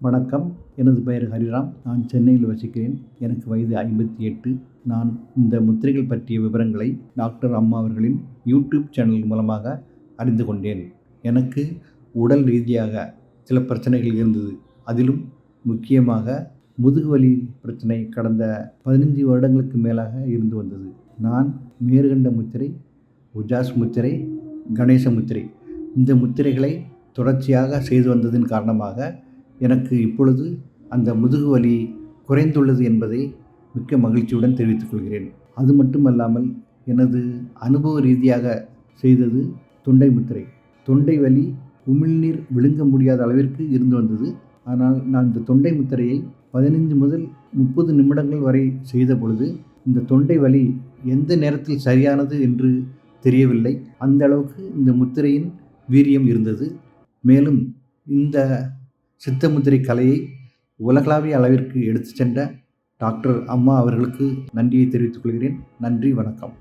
வணக்கம். எனது பெயர் ஹரிராம். நான் சென்னையில் வசிக்கிறேன். எனக்கு வயது ஐம்பத்தி எட்டு. நான் இந்த முத்திரைகள் பற்றிய விவரங்களை டாக்டர் அம்மா அவர்களின் யூடியூப் சேனல் மூலமாக அறிந்து கொண்டேன். எனக்கு உடல் ரீதியாக சில பிரச்சனைகள் இருந்தது. அதிலும் முக்கியமாக முதுகுவலி பிரச்சனை கடந்த பதினஞ்சு வருடங்களுக்கு மேலாக இருந்து வந்தது. நான் மேற்கண்ட முத்திரை உஜாஸ் முத்திரை கணேச முத்திரை. இந்த முத்திரைகளை தொடர்ச்சியாக செய்து வந்ததின் காரணமாக எனக்கு இப்பொழுது அந்த முதுகு வலி குறைந்துள்ளது என்பதை மிக்க மகிழ்ச்சியுடன் தெரிவித்துக் கொள்கிறேன். அது மட்டுமல்லாமல் எனது அனுபவ ரீதியாக செய்தது தொண்டை முத்திரை. தொண்டை வலி உமிழ்நீர் விழுங்க முடியாத அளவிற்கு இருந்து வந்தது. ஆனால் நான் இந்த தொண்டை முத்திரையை பதினைந்து முதல் முப்பது நிமிடங்கள் வரை செய்த பொழுது இந்த தொண்டை வலி எந்த நேரத்தில் சரியானது என்று தெரியவில்லை. அந்த அளவுக்கு இந்த முத்திரையின் வீரியம் இருந்தது. மேலும் இந்த சித்தமுத்திரை கலையை உலகளாவிய அளவிற்கு எடுத்து சென்ற டாக்டர் அம்மா அவர்களுக்கு நன்றியை தெரிவித்துக் கொள்கிறேன். நன்றி வணக்கம்.